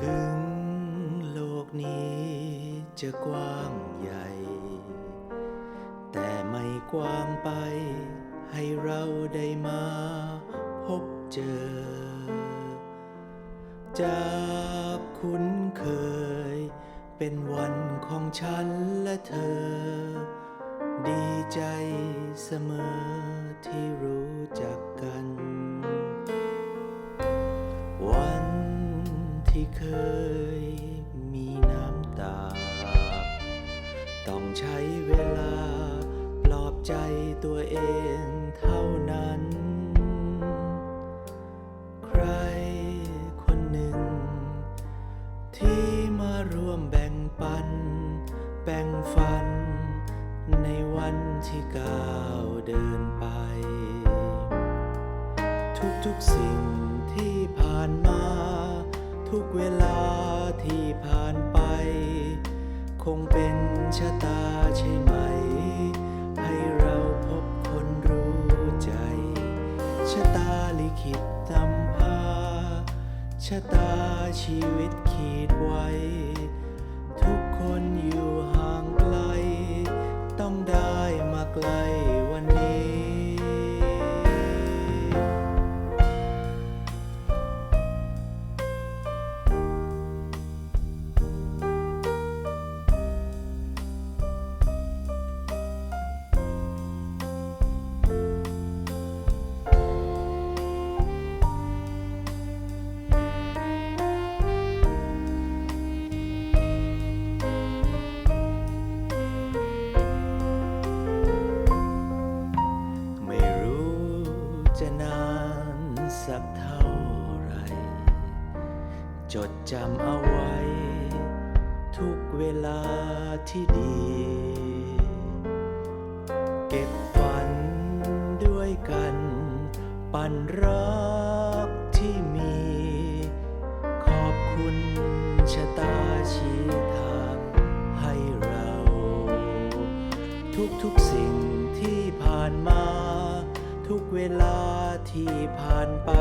ถึงโลกนี้จะกว้างใหญ่ แต่ไม่กว้างไปให้เราได้มาพบเจอ จากคุ้นเคย เป็นวันของฉันและเธอ ดีใจเสมอที่รู้จักกัน ต้องใช้เวลา ปลอบใจตัวเองเท่านั้น ใครคนหนึ่ง ที่มาร่วมแบ่งปัน แบ่งฝัน ในวันที่ก้าวเดินไป ทุกๆสิ่งที่ผ่านมา ทุกเวลาที่ผ่านไป คงเป็น ชะตาชีวิตขีดไว้ ทุกคนอยู่ห่างไกล ต้องได้มาไกล จดจำเอาไว้ ทุกเวลาที่ดี เก็บฝันด้วยกัน ปันรักที่มี ขอบคุณชะตาชี้ทางให้เรา ทุกๆสิ่งที่ผ่านมา ทุกเวลาที่ผ่านไป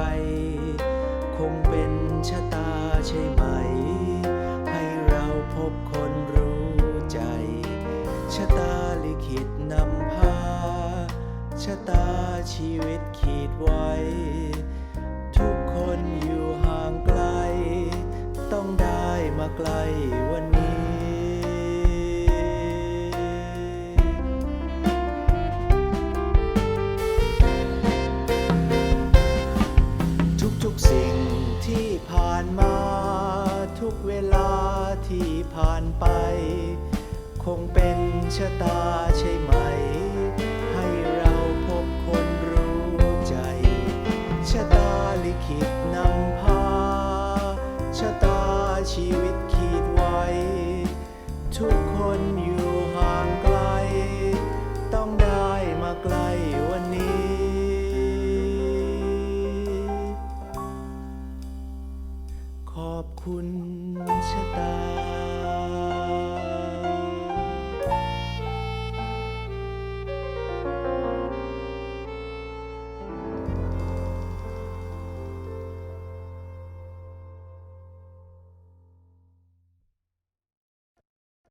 คงเป็นชะตาใช่ไหม ให้เราพบคนรู้ใจ ชะตาลิขิตนำพา ชะตาชีวิตขีดไว้ ทุกคนอยู่ห่างไกล ต้องได้มาไกลวันนี้ เวลาที่ผ่านไป คงเป็นชะตาใช่ไหม